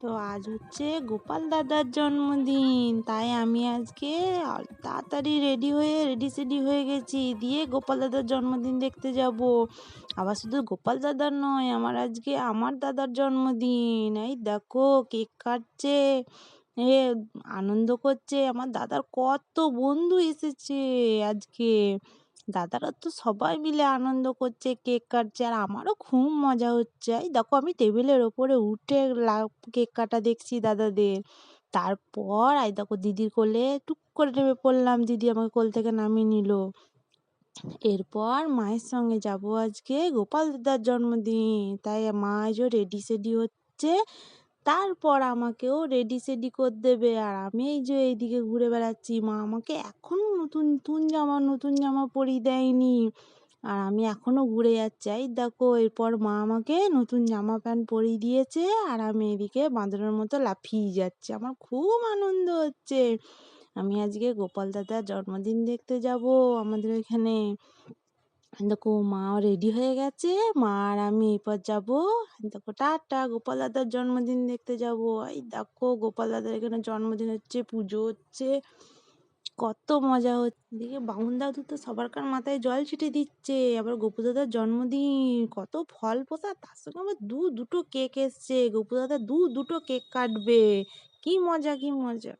তো আজ হচ্ছে গোপাল দাদার জন্মদিন। তাই আমি আজকে তাড়াতাড়ি রেডি হয়ে রেডি সেডি হয়ে গেছি। দিয়ে গোপাল দাদার জন্মদিন দেখতে যাব। আবার শুধু গোপাল দাদার নয়, আমার আজকে আমার দাদার জন্মদিন। এই দেখো, কেক কাটছে। এ, আনন্দ করছে। আমার দাদার কত বন্ধু এসেছে আজকে। দাদারা তো সবাই মিলে আনন্দ করছে, কেক কাটছে আর আমারও খুব মজা হচ্ছে। এই দেখো আমি টেবিলের ওপরে উঠে কেক কাটা দেখছি দাদাদের। তারপর এই দেখো দিদির কোলে টুক করে নেমে পড়লাম, দিদি আমাকে কোল থেকে নামিয়ে নিল। এরপর মায়ের সঙ্গে যাব আজকে, গোপাল দাদার জন্মদিন। তাই মা যে রেডি সেডি হচ্ছে। তারপর আমাকেও রেডি সেডি করে দেবে আর আমি এই যে এইদিকে ঘুরে বেড়াচ্ছি, মা আমাকে এখনও নতুন নতুন জামা নতুন জামা পরিয়ে দেয়নি। আর আমি এখনও ঘুরে যাচ্ছি। এই দেখো, এরপর মা আমাকে নতুন জামা প্যান্ট পরিয়ে দিয়েছে। আর আমি এদিকে বাঁদরের মতো লাফিয়ে যাচ্ছি। আমার খুব আনন্দ হচ্ছে। আমি আজকে গোপাল দাদার জন্মদিন দেখতে যাব আমাদের এখানে। দেখো মা রেডি হয়ে গেছে, মা আর আমি এরপর যাব। দেখো টাটা, গোপাল দাদার জন্মদিন দেখতে যাব। এই দেখো, গোপাল দাদার এখানে জন্মদিন হচ্ছে, পুজো হচ্ছে। কত মজা হচ্ছে। দেখে বামুন দাদু তো সবারকার মাথায় জল ছিটে দিচ্ছে। আবার গোপু দাদার জন্মদিন, কত ফল পোষা তার সঙ্গে আবার দু দুটো কেক এসছে। গোপু দাদা দু দুটো কেক কাটবে। কি মজা কি মজা।